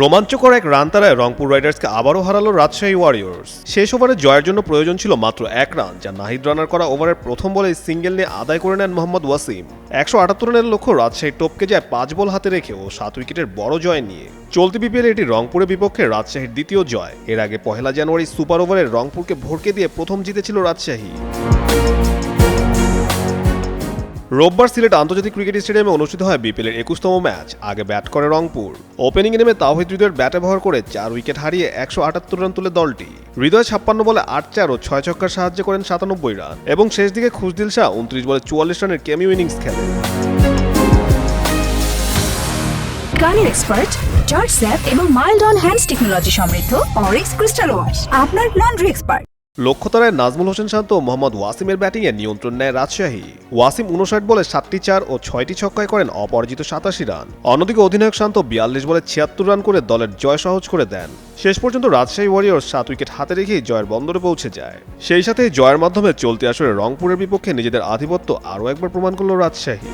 রোমাঞ্চকর এক রান তারায় রংপুর রাইডার্সকে আবারও হারালো রাজশাহী ওয়ারিয়র্স। শেষ ওভারে জয়ের জন্য প্রয়োজন ছিল মাত্র এক রান, যা নাহিদ রানার করা ওভারের প্রথম বলে সিঙ্গেল নিয়ে আদায় করে নেন মোহাম্মদ ওয়াসিম। একশো আটাত্তর রানের লক্ষ্য রাজশাহী টপকে যায় পাঁচ বল হাতে রেখে ও সাত উইকেটের বড় জয় নিয়ে। চলতি বিপিএল এটি রংপুরের বিপক্ষে রাজশাহীর দ্বিতীয় জয়। এর আগে পহেলা জানুয়ারি সুপার ওভারে রংপুরকে ভড়কে দিয়ে প্রথম জিতেছিল রাজশাহী। রোববার সিলেট আন্তর্জাতিক ক্রিকেট স্টেডিয়ামে অনুষ্ঠিত হয় বিপিএলের একুশতম ম্যাচ। আগে ব্যাট করে রংপুর। ওপেনিংয়ে নেমে তাওহিদ হৃদয়ের ব্যাটে ব্যবহার করে চার উইকেট হারিয়ে একশো আটাত্তর রান তুলে দলটি। হৃদয় ছাপ্পান্ন বলে আট চার ও ছয় ছক্কার সাহায্য করেন সাতানব্বই রান। এবং শেষ দিকে খুশদিল শাহ উনত্রিশ বলে চুয়াল্লিশ রানের কেমিও ইনিংস খেলেন। গানের এক্সপার্ট স্যাপ এবং মাইল্ড অন হ্যান্ডস টেকনোলজি সমৃদ্ধ অরিক্স ক্রিস্টাল ওয়াশ আপনার লন্ড্রি এক্সপার্ট লক্ষ্যতারায় নাজমুল হোসেন শান্ত ও মোহাম্মদ ওয়াসিমের ব্যাটিংয়ে নিয়ন্ত্রণ নেয় রাজশাহী। ওয়াসিম উনষাট বলে সাতটি চার ও ছয়টি ছক্কায় করেন অপরাজিত সাতাশি রান। অন্যদিকে অধিনায়ক শান্ত বিয়াল্লিশ বলে ছিয়াত্তর রান করে দলের জয় সহজ করে দেন। শেষ পর্যন্ত রাজশাহী ওয়ারিয়র্স সাত উইকেট হাতে রেখেই জয়ের বন্দরে পৌঁছে যায়। সেই সাথে জয়ের মাধ্যমে চলতি আসরে রংপুরের বিপক্ষে নিজেদের আধিপত্য আরও একবার প্রমাণ করল রাজশাহী।